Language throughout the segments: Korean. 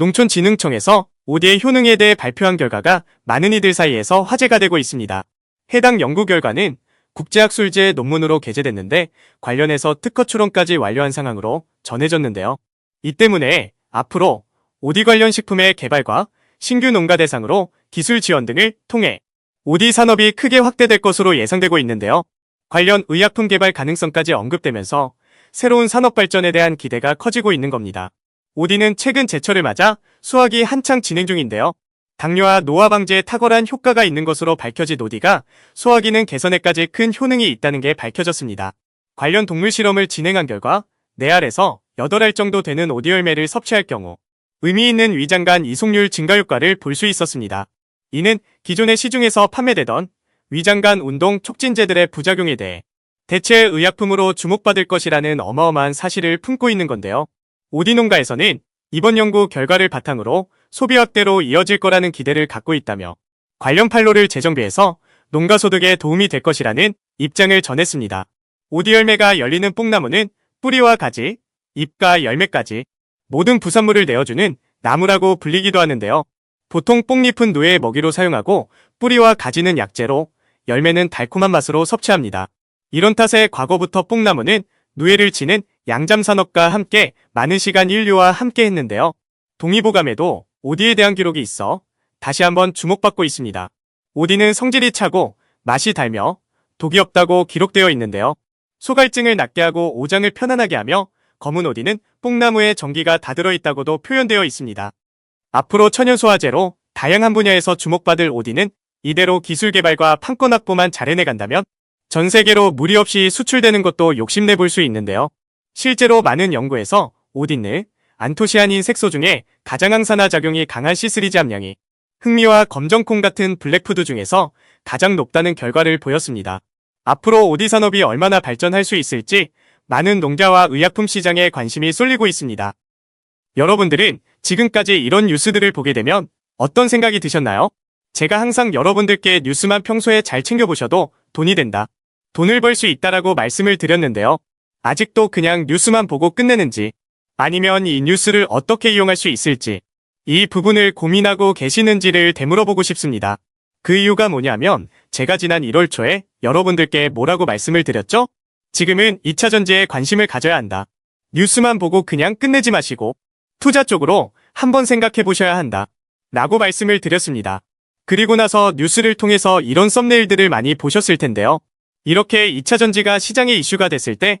농촌진흥청에서 OD의 효능에 대해 발표한 결과가 많은 이들 사이에서 화제가 되고 있습니다. 해당 연구 결과는 국제학술지의 논문으로 게재됐는데 관련해서 특허 출원까지 완료한 상황으로 전해졌는데요. 이 때문에 앞으로 OD 관련 식품의 개발과 신규 농가 대상으로 기술 지원 등을 통해 OD 산업이 크게 확대될 것으로 예상되고 있는데요. 관련 의약품 개발 가능성까지 언급되면서 새로운 산업 발전에 대한 기대가 커지고 있는 겁니다. OD는 최근 제철을 맞아 수확이 한창 진행 중인데요. 당뇨와 노화 방지에 탁월한 효과가 있는 것으로 밝혀진 OD가 소화기능 개선에까지 큰 효능이 있다는 게 밝혀졌습니다. 관련 동물 실험을 진행한 결과 4알에서 8알 정도 되는 오디 열매를 섭취할 경우 의미 있는 위장 간 이송률 증가 효과를 볼 수 있었습니다. 이는 기존의 시중에서 판매되던 위장 간 운동 촉진제들의 부작용에 대해 대체 의약품으로 주목받을 것이라는 어마어마한 사실을 품고 있는 건데요. 오디 농가에서는 이번 연구 결과를 바탕으로 소비 확대로 이어질 거라는 기대를 갖고 있다며 관련 판로를 재정비해서 농가 소득에 도움이 될 것이라는 입장을 전했습니다. 오디 열매가 열리는 뽕나무는 뿌리와 가지, 잎과 열매까지 모든 부산물을 내어주는 나무라고 불리기도 하는데요. 보통 뽕잎은 노예의 먹이로 사용하고 뿌리와 가지는 약재로 열매는 달콤한 맛으로 섭취합니다. 이런 탓에 과거부터 뽕나무는 누에를 지는 양잠 산업과 함께 많은 시간 인류와 함께 했는데요. 동의보감에도 오디에 대한 기록이 있어 다시 한번 주목받고 있습니다. 오디는 성질이 차고 맛이 달며 독이 없다고 기록되어 있는데요. 소갈증을 낫게 하고 오장을 편안하게 하며 검은 오디는 뽕나무에 전기가 다 들어있다고도 표현되어 있습니다. 앞으로 천연소화제로 다양한 분야에서 주목받을 오디는 이대로 기술 개발과 판권 확보만 잘해내간다면 전 세계로 무리 없이 수출되는 것도 욕심내 볼 수 있는데요. 실제로 많은 연구에서 오딘느, 안토시아닌 색소 중에 가장 항산화 작용이 강한 C3지 함량이 흑미와 검정콩 같은 블랙푸드 중에서 가장 높다는 결과를 보였습니다. 앞으로 오디 산업이 얼마나 발전할 수 있을지 많은 농자와 의약품 시장에 관심이 쏠리고 있습니다. 여러분들은 지금까지 이런 뉴스들을 보게 되면 어떤 생각이 드셨나요? 제가 항상 여러분들께 뉴스만 평소에 잘 챙겨보셔도 돈이 된다. 돈을 벌 수 있다라고 말씀을 드렸는데요. 아직도 그냥 뉴스만 보고 끝내는지 아니면 이 뉴스를 어떻게 이용할 수 있을지 이 부분을 고민하고 계시는지를 되물어보고 싶습니다. 그 이유가 뭐냐면 제가 지난 1월 초에 여러분들께 뭐라고 말씀을 드렸죠? 지금은 2차 전지에 관심을 가져야 한다. 뉴스만 보고 그냥 끝내지 마시고 투자 쪽으로 한번 생각해 보셔야 한다. 라고 말씀을 드렸습니다. 그리고 나서 뉴스를 통해서 이런 썸네일들을 많이 보셨을 텐데요. 이렇게 2차 전지가 시장의 이슈가 됐을 때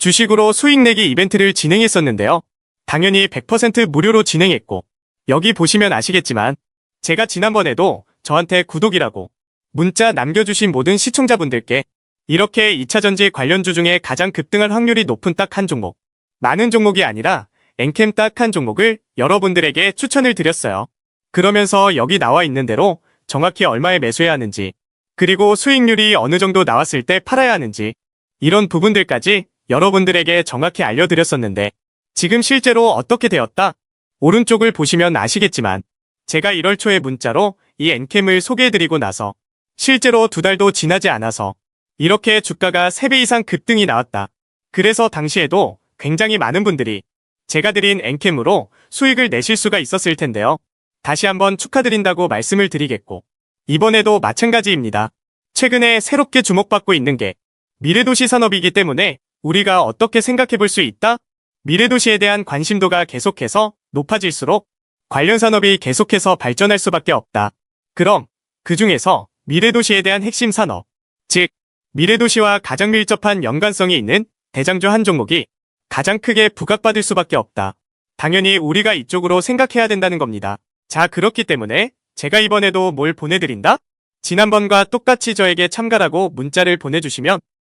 주식으로 수익 내기 이벤트를 진행했었는데요. 당연히 100% 무료로 진행했고 여기 보시면 아시겠지만 제가 지난번에도 저한테 구독이라고 문자 남겨주신 모든 시청자분들께 이렇게 2차전지 관련주 중에 가장 급등할 확률이 높은 딱 한 종목 많은 종목이 아니라 엔캠 딱 한 종목을 여러분들에게 추천을 드렸어요. 그러면서 여기 나와 있는 대로 정확히 얼마에 매수해야 하는지 그리고 수익률이 어느 정도 나왔을 때 팔아야 하는지 이런 부분들까지 여러분들에게 정확히 알려드렸었는데 지금 실제로 어떻게 되었다? 오른쪽을 보시면 아시겠지만 제가 1월 초에 문자로 이 엔캠을 소개해드리고 나서 실제로 두 달도 지나지 않아서 이렇게 주가가 3배 이상 급등이 나왔다. 그래서 당시에도 굉장히 많은 분들이 제가 드린 엔캠으로 수익을 내실 수가 있었을 텐데요. 다시 한번 축하드린다고 말씀을 드리겠고 이번에도 마찬가지입니다. 최근에 새롭게 주목받고 있는 게 미래도시 산업이기 때문에 우리가 어떻게 생각해 볼 수 있다? 미래도시에 대한 관심도가 계속해서 높아질수록 관련 산업이 계속해서 발전할 수밖에 없다. 그럼 그 중에서 미래도시에 대한 핵심 산업, 즉 미래도시와 가장 밀접한 연관성이 있는 대장주 한 종목이 가장 크게 부각받을 수밖에 없다. 당연히 우리가 이쪽으로 생각해야 된다는 겁니다. 자, 그렇기 때문에 제가 이번에도 뭘 보내드린다? 지난번과 똑같이 저에게 참가라고 문자를 보내주시면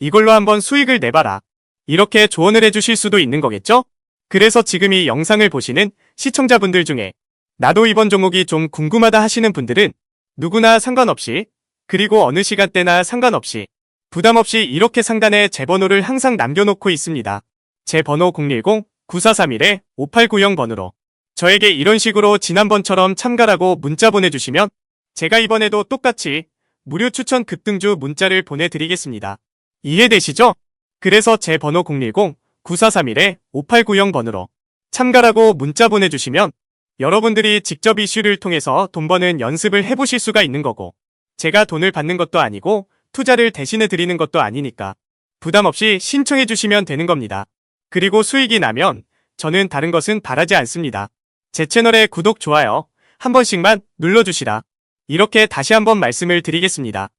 이걸로 한번 수익을 내봐라. 이렇게 조언을 해주실 수도 있는 거겠죠? 그래서 지금 이 영상을 보시는 시청자분들 중에 나도 이번 종목이 좀 궁금하다 하시는 분들은 누구나 상관없이 그리고 어느 시간대나 상관없이 부담 없이 이렇게 상단에 제 번호를 항상 남겨놓고 있습니다. 제 번호 010-9431-5890번으로 저에게 이런 식으로 지난번처럼 참가라고 문자 보내주시면 제가 이번에도 똑같이 무료 추천 급등주 문자를 보내드리겠습니다. 이해되시죠? 그래서 제 번호 010-9431-5890 번으로 참가라고 문자 보내주시면 여러분들이 직접 이슈를 통해서 돈 버는 연습을 해보실 수가 있는 거고 제가 돈을 받는 것도 아니고 투자를 대신해 드리는 것도 아니니까 부담 없이 신청해 주시면 되는 겁니다. 그리고 수익이 나면 저는 다른 것은 바라지 않습니다. 제 채널에 구독, 좋아요 한 번씩만 눌러주시라. 이렇게 다시 한번 말씀을 드리겠습니다.